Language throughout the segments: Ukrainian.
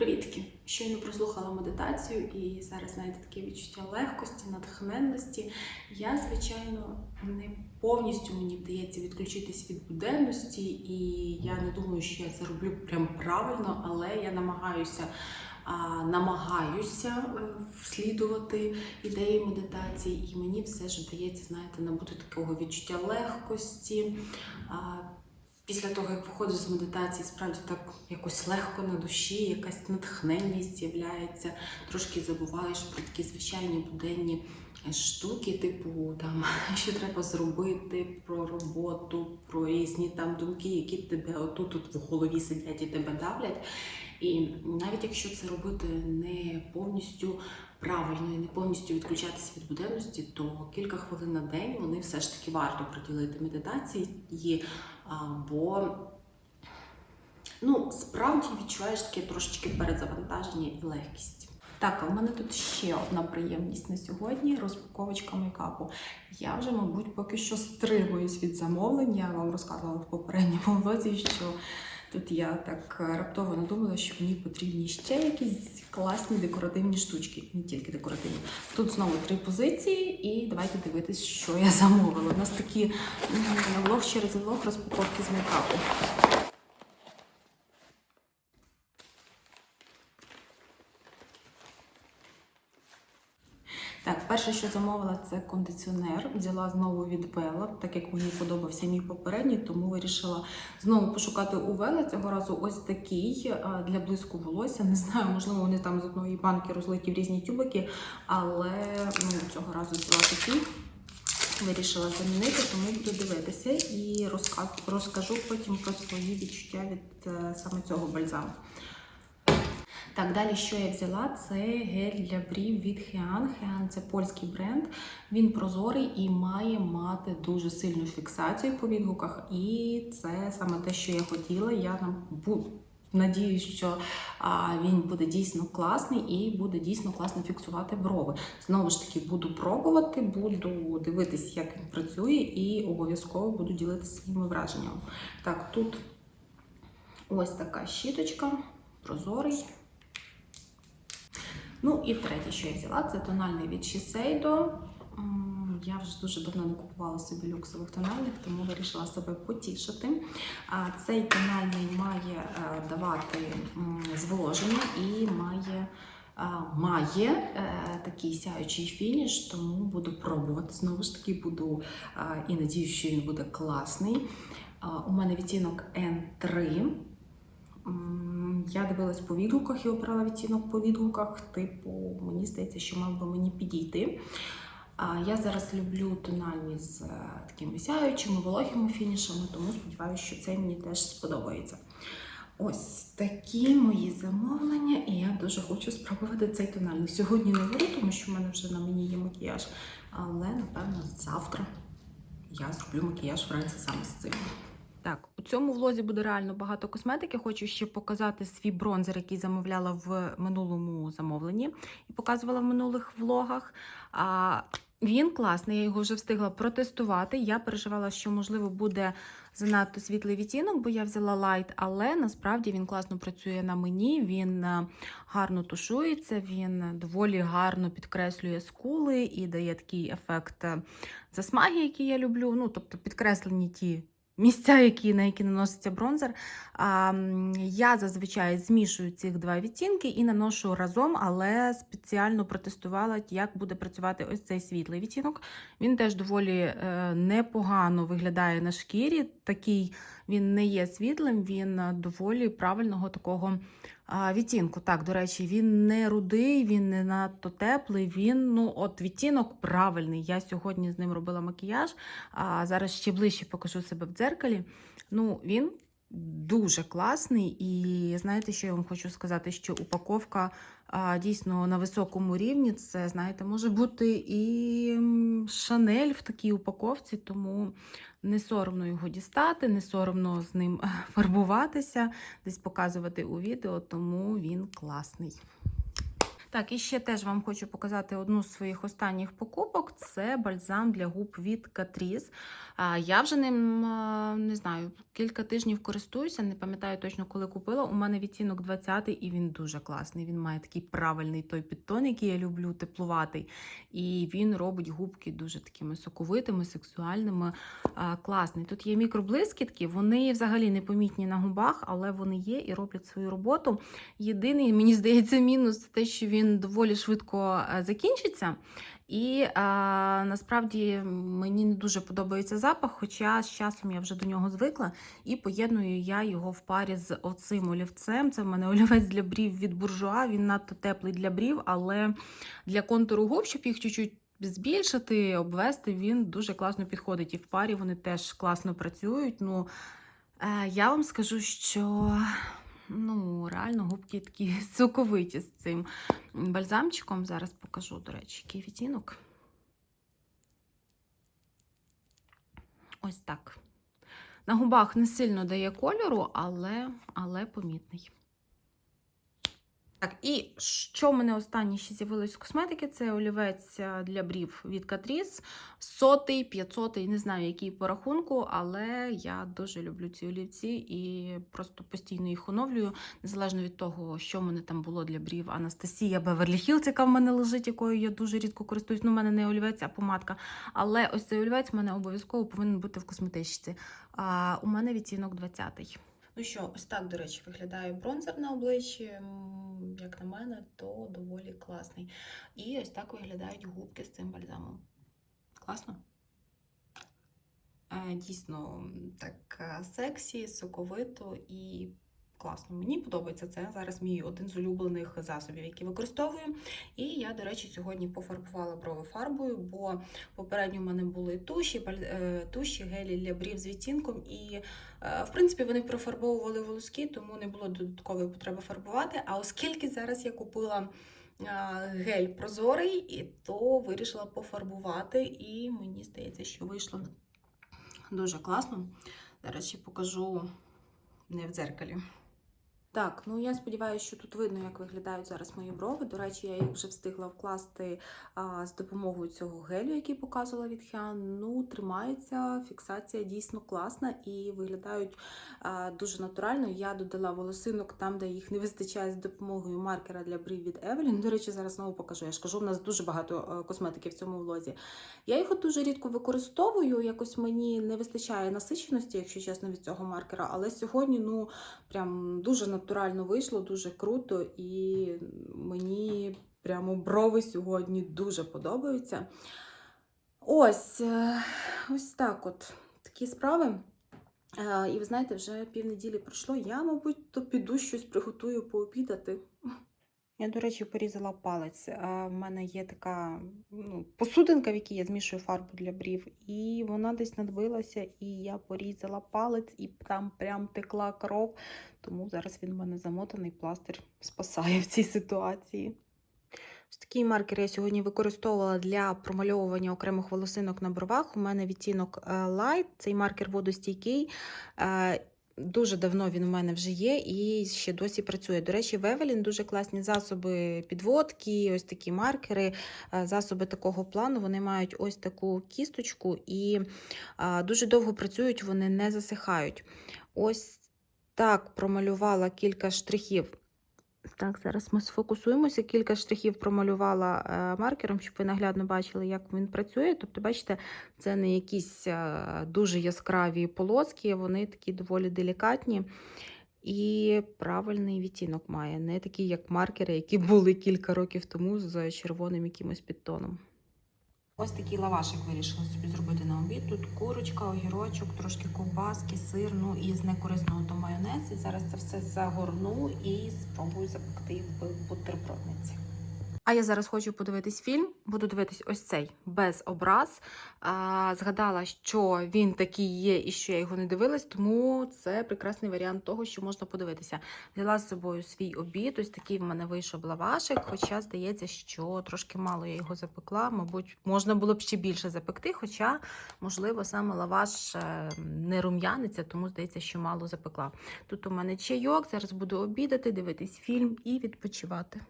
Привітки! Щойно прослухала медитацію і зараз знаєте таке відчуття легкості, натхненності. Я, звичайно, не повністю мені вдається відключитись від буденності, і я не думаю, що я це роблю прям правильно, але я намагаюся. Намагаюся е, вслідувати ідеї медитації, і мені все ж вдається, знаєте, набути такого відчуття легкості. Після того, як виходиш з медитації, справді так якось легко на душі, якась натхненність з'являється, трошки забуваєш про такі звичайні буденні штуки, типу там, що треба зробити, про роботу, про різні там думки, які тебе отут тут в голові сидять і тебе давлять. І навіть якщо це робити не повністю правильно і не повністю відключатися від буденності, то кілька хвилин на день вони все ж таки варто приділити медитації, бо ну, справді відчуваєш таке трошечки перезавантаження і легкість. Так, а в мене тут ще одна приємність на сьогодні розпаковочка мейкапу. Я вже, мабуть, поки що стримуюсь від замовлень. Я вам розказувала в попередньому влозі, що тут я так раптово надумала, що мені потрібні ще якісь класні декоративні штучки, не тільки декоративні. Тут знову три позиції, і давайте дивитись, що я замовила. У нас такі влог через влог розпаковки з мейкапу. Так, перше, що замовила, це кондиціонер. Взяла знову від Вела, так як мені подобався мій попередній, тому вирішила знову пошукати у Вела. Цього разу ось такий для блиску волосся. Не знаю, можливо, вони там з одної банки розлиті в різні тюбики, але ну, цього разу взяла такий. Вирішила замінити, тому буду дивитися і розкажу потім про свої відчуття від е, саме цього бальзаму. Так, далі, що я взяла, це гель для брів від Hean. Hean – це польський бренд. Він прозорий і має мати дуже сильну фіксацію по відгуках. І це саме те, що я хотіла. Я нам буду. Надіюсь, що а, він буде дійсно класний і буде дійсно класно фіксувати брови. Знову ж таки, буду пробувати, буду дивитись, як він працює, і обов'язково буду ділитися своїми враженнями. Так, тут ось така щіточка, прозорий. Ну і втретє, що я взяла, це тональний від Shiseido. Я вже дуже давно не купувала собі люксових тональних, тому вирішила себе потішити. Цей тональний має е, давати зволоження і має. Має е, такий сяючий фініш, тому буду пробувати. Знову ж таки, буду і надіюсь, що він буде класний. У мене відтінок N3. Я дивилась по відгуках і обрала відтінок по відгуках. Типу, мені здається, що мав би мені підійти. Я зараз люблю тональні з е, такими сяючими, вологими фінішами, тому сподіваюся, що цей мені теж сподобається. Ось такі мої замовлення, і я дуже хочу спробувати цей тональний. Сьогодні не беру, тому що в мене вже на мені є макіяж, але напевно завтра я зроблю макіяж вранці саме з цим. Так, у цьому влозі буде реально багато косметики. Хочу ще показати свій бронзер, який замовляла в минулому замовленні і показувала в минулих влогах. А, він класний, я його вже встигла протестувати. Я переживала, що, можливо, буде занадто світлий відтінок, бо я взяла лайт, але насправді він класно працює на мені, він е, гарно тушується, він доволі гарно підкреслює скули і дає такий ефект е, засмаги, який я люблю. Ну, тобто підкреслені ті місця, які, на які наноситься бронзер. А, я зазвичай змішую цих два відтінки і наношу разом, але спеціально протестувала, як буде працювати ось цей світлий відтінок. Він теж доволі е, непогано виглядає на шкірі. Такий він не є світлим, він е, доволі правильного такого відтінку. Так, до речі, він не рудий, він не надто теплий. Він ну от відтінок правильний. Я сьогодні з ним робила макіяж. А зараз ще ближче покажу себе в дзеркалі. Ну, він дуже класний. І знаєте, що я вам хочу сказати? Що упаковка а, дійсно на високому рівні. Це, знаєте, може бути і Шанель в такій упаковці, тому не соромно його дістати, не соромно з ним фарбуватися, десь показувати у відео, тому він класний. Так, і ще теж вам хочу показати одну з своїх останніх покупок. Це бальзам для губ від Catrice. Я вже ним не знаю, кілька тижнів користуюся, не пам'ятаю точно, коли купила. У мене відтінок 20 і він дуже класний. Він має такий правильний той підтон, який я люблю, теплуватий. І він робить губки дуже такими соковитими, сексуальними. Класний. Тут є мікроблискітки, вони взагалі не помітні на губах, але вони є і роблять свою роботу. Єдиний, мені здається, мінус це те, що він доволі швидко е, закінчиться. І а, насправді мені не дуже подобається запах, хоча з часом я вже до нього звикла і поєдную я його в парі з оцим олівцем. Це в мене олівець для брів від буржуа. Він надто теплий для брів, але для контуру губ, щоб їх чуть-чуть збільшити, обвести, він дуже класно підходить. І в парі вони теж класно працюють. Ну, е, я вам скажу, що ну, реально губки такі соковиті з цим бальзамчиком. Зараз покажу, до речі, який відтінок. Ось так. На губах не сильно дає кольору, але, але помітний. Так, і що в мене останнє ще з'явилось з косметики, це олівець е, для брів від Catrice. Сотий, п'ятсотий, не знаю, який по рахунку, але я дуже люблю ці олівці і просто постійно їх оновлюю, незалежно від того, що в мене там було для брів. Анастасія Беверлі Хілз, яка в мене лежить, якою я дуже рідко користуюсь. Ну, в мене не олівець, а помадка. Але ось цей олівець в мене обов'язково повинен бути в косметичці. А у мене відтінок 20-й. Ну що, ось так, до речі, виглядає бронзер на обличчі. Як на мене, то доволі класний. І ось так виглядають губки з цим бальзамом. Класно? Е, Дійсно, так е, сексі, соковито і класно. Мені подобається це. Зараз мій один з улюблених засобів, які використовую. І я, до речі, сьогодні пофарбувала брови фарбою, бо попередньо в мене були туші, е, туші, гелі для брів з відтінком. І, е, в принципі, вони профарбовували волоски, тому не було додаткової потреби фарбувати. А оскільки зараз я купила гель прозорий, і то вирішила пофарбувати, і мені здається, що вийшло дуже класно. Зараз ще покажу не в дзеркалі. Так, ну я сподіваюся, що тут видно, як виглядають зараз мої брови. До речі, я їх вже встигла вкласти а, з допомогою цього гелю, який показувала від Хіан. Ну, тримається, фіксація дійсно класна і виглядають а, дуже натурально. Я додала волосинок там, де їх не вистачає з допомогою маркера для брів від Evelyn. До речі, зараз знову покажу. Я ж кажу, в нас дуже багато е, косметики в цьому влозі. Я його дуже рідко використовую. Якось мені не вистачає насиченості, якщо чесно, від цього маркера. Але сьогодні, ну, прям дуже натурально вийшло, дуже круто, і мені прямо брови сьогодні дуже подобаються. Ось, е, ось так от. Такі справи. Е, І ви знаєте, вже півнеділі пройшло. Я, мабуть, то піду щось приготую пообідати. Я, до речі, порізала палець. В мене є така ну, посудинка, в якій я змішую фарбу для брів, і вона десь надбилася, і я порізала палець, і там прям текла кров. Тому зараз він в мене замотаний, пластир спасає в цій ситуації. Ось такий маркер я сьогодні використовувала для промальовування окремих волосинок на бровах. У мене відтінок е, Light, цей маркер водостійкий. Дуже давно він у мене вже є і ще досі працює. До речі, в Evelyn дуже класні засоби підводки, ось такі маркери, е, засоби такого плану. Вони мають ось таку кісточку і дуже довго працюють, вони не засихають. Ось так промалювала кілька штрихів. Так, зараз ми сфокусуємося. Кілька штрихів промалювала е, маркером, щоб ви наглядно бачили, як він працює. Тобто, бачите, це не якісь е, дуже яскраві полоски, вони такі доволі делікатні. І правильний відтінок має, не такі, як маркери, які були кілька років тому з червоним якимось підтоном. Ось такий лавашик вирішила собі зробити на обід. Тут курочка, огірочок, трошки ковбаски, сир, ну і з некорисного то майонез. І зараз це все загорну і спробую запекти в бутербродниці. А я зараз хочу подивитись фільм. Буду дивитись ось цей без образ. А, згадала, що він такий є і що я його не дивилась, тому це прекрасний варіант того, що можна подивитися. Взяла з собою свій обід. Ось такий в мене вийшов лавашик, хоча здається, що трошки мало я його запекла. Мабуть, можна було б ще більше запекти, хоча, можливо, саме лаваш е, не рум'яниться, тому здається, що мало запекла. Тут у мене чайок, зараз буду обідати, дивитись фільм і відпочивати.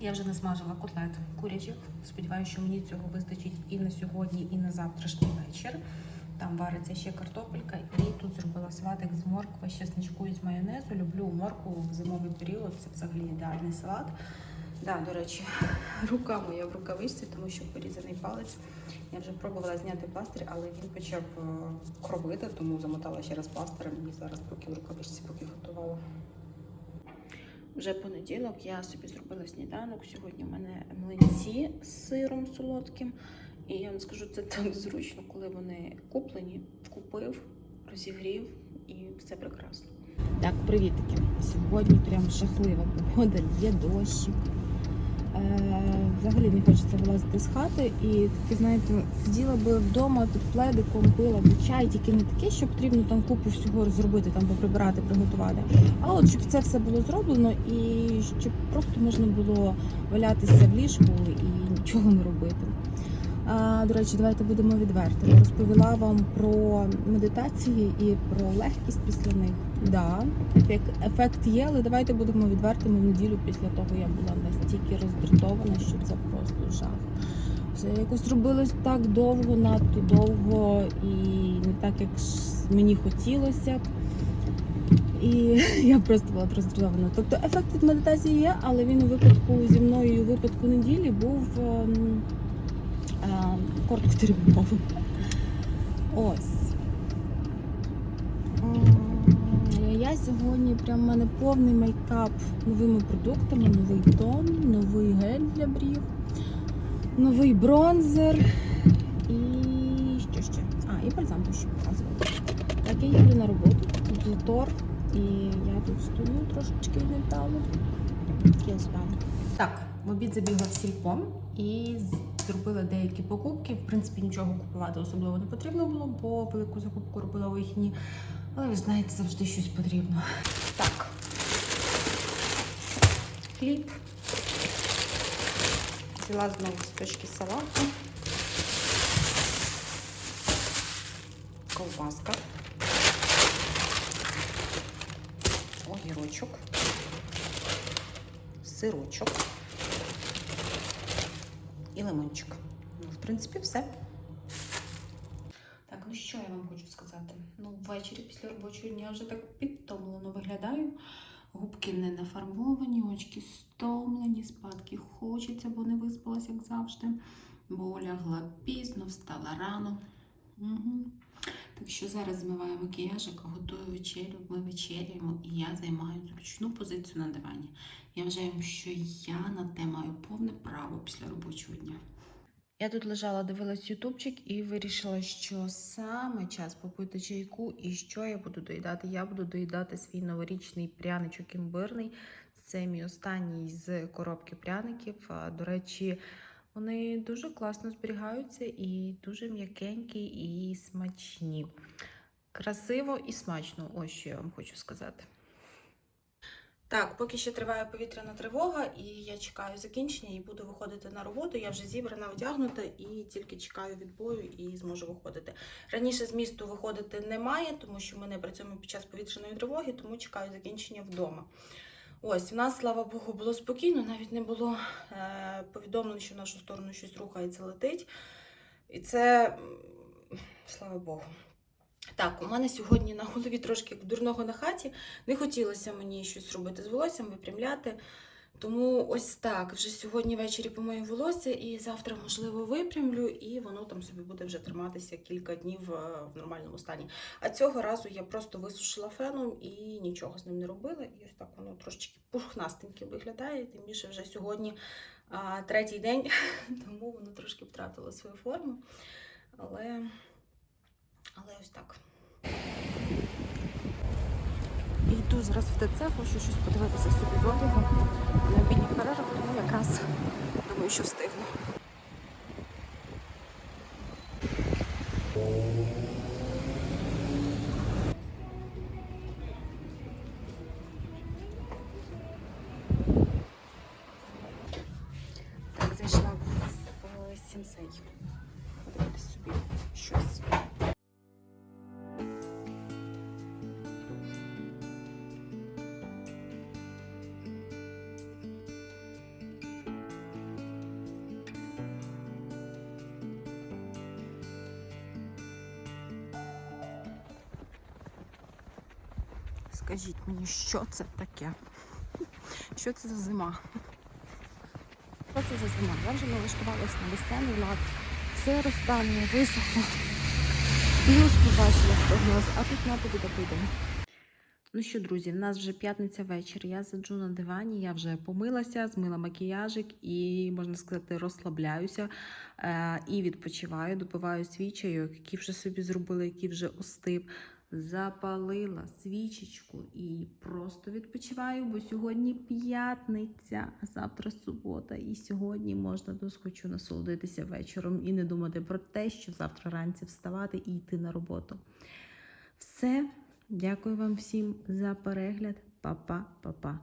Я вже насмажила котлет курячих. Сподіваюся, що мені цього вистачить і на сьогодні, і на завтрашній вечір. Там вариться ще картопелька, і тут зробила салатик з моркви, з чесничку і з майонезу. Люблю моркву в зимовий період. Це взагалі ідеальний салат. Да, до речі, рука моя в рукавичці, тому що порізаний палець. Я вже пробувала зняти пластир, але він почав е, кровити, тому замотала ще раз пластиром і зараз поки в рукавичці поки готувала. Вже понеділок я собі зробила сніданок. Сьогодні в мене млинці з сиром солодким. І я вам скажу, це так зручно, коли вони куплені, купив, розігрів і все прекрасно. Так, привітки. Сьогодні прям жахлива погода, є дощик. Е, взагалі не хочеться вилазити з хати і таки, знаєте, сиділа би вдома під пледиком, пила би чай, тільки не таке, що потрібно там купу всього зробити, там поприбирати, приготувати. А от щоб це все було зроблено і щоб просто можна було валятися в ліжку і нічого не робити. А, до речі, давайте будемо відвертими. Розповіла вам про медитації і про легкість після них. Да, ефект, є, але давайте будемо відвертими неділю після того я була настільки роздратована, що це просто жах. Все якось робилось так довго, надто довго і не так, як мені хотілося. І я просто була роздратована. Тобто ефект від медитації є, але він у випадку зі мною у випадку неділі був ем, ем, короткотерміновим. Ось. М, Я сьогодні прям в мене повний мейкап новими продуктами, новий тон, новий гель для брів, новий бронзер і що ще? А, і бальзам ще показувала. Так, я їду на роботу, тут затор, і я тут стою трошечки невдало. Я спаю. Так, в обід забігла в сільпо і зробила деякі покупки. В принципі, нічого купувати особливо не потрібно було, бо велику закупку робила у вихідні. Але ви знаєте, завжди щось потрібно. Так. Хліб. Взяла знову спички салату. Ковбаска. Огірочок. Сирочок. І лимончик. Ну, в принципі, все. Вам хочу сказати? Ну, ввечері після робочого дня вже так підтомлено виглядаю. Губки не нафарбовані, очки стомлені, спадки хочеться, бо не виспалась, як завжди. Бо лягла пізно, встала рано. Угу. Так що зараз змиваю макіяжик, готую вечерю, ми вечеряємо, і я займаю зручну позицію на дивані. Я вважаю, що я на те маю повне право після робочого дня. Я тут лежала, дивилась ютубчик і вирішила, що саме час попити чайку. І що я буду доїдати? Я буду доїдати свій новорічний пряничок імбирний. Це мій останній з коробки пряників. До речі, вони дуже класно зберігаються і дуже м'якенькі і смачні. Красиво і смачно, ось що я вам хочу сказати. Так, поки ще триває повітряна тривога, і я чекаю закінчення і буду виходити на роботу. Я вже зібрана, одягнута і тільки чекаю відбою і зможу виходити. Раніше з місту виходити немає, тому що ми не працюємо під час повітряної тривоги, тому чекаю закінчення вдома. Ось, в нас, слава Богу, було спокійно, навіть не було е, повідомлень, що в нашу сторону щось рухається, летить. І це, слава Богу. Так, у мене сьогодні на голові трошки дурного на хаті. Не хотілося мені щось робити з волоссям, випрямляти. Тому ось так. Вже сьогодні ввечері помию волосся і завтра, можливо, випрямлю, і воно там собі буде вже триматися кілька днів е, в нормальному стані. А цього разу я просто висушила феном і нічого з ним не робила. І ось так воно трошечки пухнастеньке виглядає. Тим більше вже сьогодні а, третій день, тому воно трошки втратило свою форму. Але, але ось так. Йду зараз в ТЦ, хочу щось подивитися собі з одягу на обідній перерві, тому якраз думаю, що встигну. Скажіть мені, що це таке? Що це за зима? Що це за зима? Я вже налаштувалась на весняний лад. Все розтане, висохло. Плюс побачила прогноз, а тут на тобі допитання. Ну що, друзі, в нас вже п'ятниця вечір. Я сиджу на дивані, я вже помилася, змила макіяжик і, можна сказати, розслабляюся е, і відпочиваю, допиваю свій чайок, який вже собі зробила, який вже остив. Запалила свічечку і просто відпочиваю, бо сьогодні п'ятниця, а завтра субота. І сьогодні можна досхочу насолодитися вечором і не думати про те, що завтра ранці вставати і йти на роботу. Все. Дякую вам всім за перегляд. Па-па, па-па.